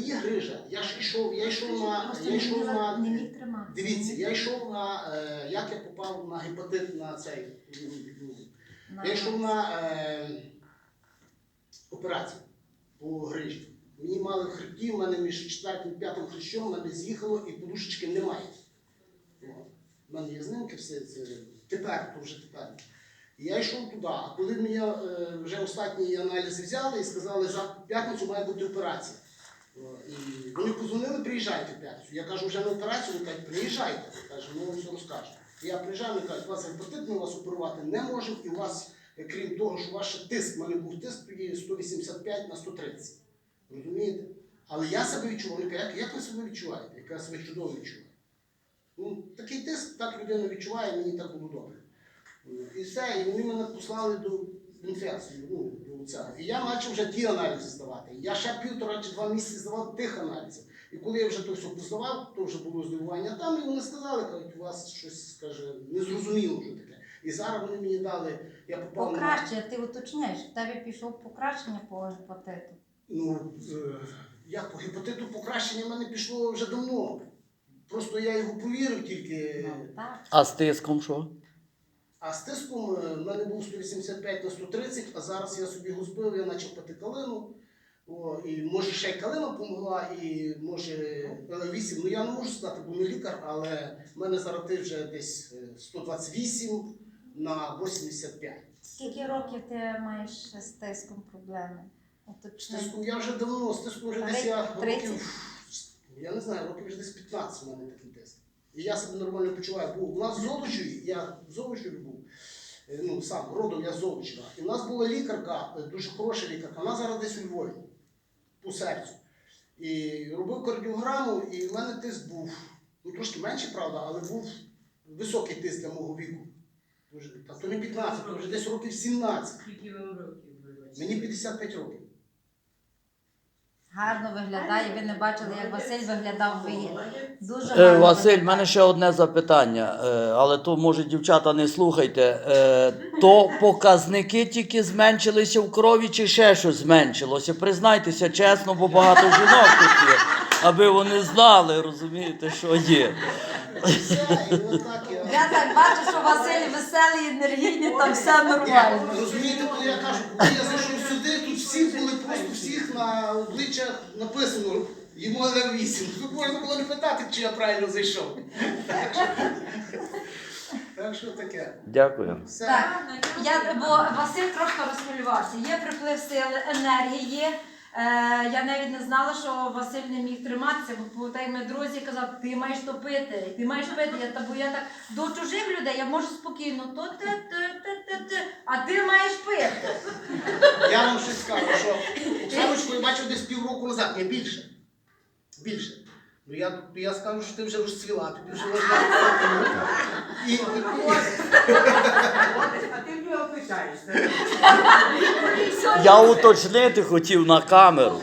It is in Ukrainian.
Є грижа. Я ж йшов, я йшов на. Я йшов на. Дивіться, я йшов на. Е, як я попав на гепатит на цей. Я йшов на е, операцію по грижі. Мені мали хребті, в мене між четвертим і п'ятим хрещом, в мене з'їхало і подушечки немає. От. У мене є знімки, все це тепер, то вже тепер. І я йшов туди, а коли мені е, вже останні аналізи взяли і сказали, за п'ятницю має бути операція. Вони позвонили, приїжджайте в п'ятницю. Я кажу, вже на операцію, вони кажуть, приїжджайте. Каже, ми вам все розкажемо. Я приїжджаю, вони кажуть, вас гепатит, ми вас оперувати не можемо, і у вас, е, крім того, що ваш тиск, в мене був тиск тоді 185 на 130. Розумієте? Але я себе відчував, вони кажуть, як, ви себе відчуваєте? Я себе чудово відчуваю. Ну, такий тиск, так людина відчуває, мені так було добре. І все, і вони мене послали до інфекції, ну, до цього. І я почав вже ті аналізи здавати. Я ще півтора чи два місяці здавав тих аналізів. І коли я вже то все поздавав, то вже було здивування там, і вони сказали, кажуть, у вас щось скаже, незрозуміло вже таке. І зараз вони мені дали, я попав на. Покращення, ти уточняєш, в тебе пішов покращення по гепатиту. Ну, е, як по гепатиту покращення в мене пішло вже давно. Просто я його повірив тільки. Ну, так. А з тиском що? А з тиском е, в мене був 185 на 130, а зараз я собі збив, я почав пити калину. О, і може ще й калина допомогла, і може L8. Ну я не можу сказати, бо не лікар, але в мене зараз вже десь е, 128 на 85. Скільки років ти маєш з тиском проблеми? З тиском я вже давно, з тиском вже десь я років, я не знаю, років вже десь 15 у мене такий тиск. І я себе нормально почуваю. Був у нас в я в був, е, ну сам родом я з Золочева. І в нас була лікарка, е, дуже хороша лікарка, вона зараз десь у Львові, по серцю. І робив кардіограму, і в мене тиск був, ну трошки менше, правда, але був високий тиск для мого віку. Дуже, та то не 15, то вже десь років 17. Скільки вам років вибачте? Мені 55 років. Гарно виглядає, ви не бачили, як Василь виглядав в. Дуже Е, гарно. Василь, в виглядає. мене ще одне запитання, е, але то, може, дівчата не слухайте. Е, То показники тільки зменшилися в крові чи ще щось зменшилося? Признайтеся чесно, бо багато жінок тут є, аби вони знали, розумієте, що є. Все, і отак я. Я так бачу, що Василь веселий, енергійний, там все нормально. Розумієте, коли я кажу, коли я зайшов сюди, тут всі були просто всіх на обличчях написано йому на 8. Тут можна було не питати, чи я правильно зайшов. Так що, так що таке. Дякую. Все. Так, я, бо Василь трошки розхвилювався. Є приплив сили, енергії. Е, я навіть не знала, що Василь не міг триматися, бо так ми друзі казав, ти маєш то пити, ти маєш пити. Я, бо я так до чужих людей я можу спокійно, то ти, ти, ти, ти, ти, а ти маєш пити. Я вам щось скажу, що Оксаночку я бачив десь півроку назад, не більше. Більше. Ну я, я скажу, що ти вже розцвіла, тобі вже можна. І, А ти в нього питаєшся. Я уточнити хотів на камеру.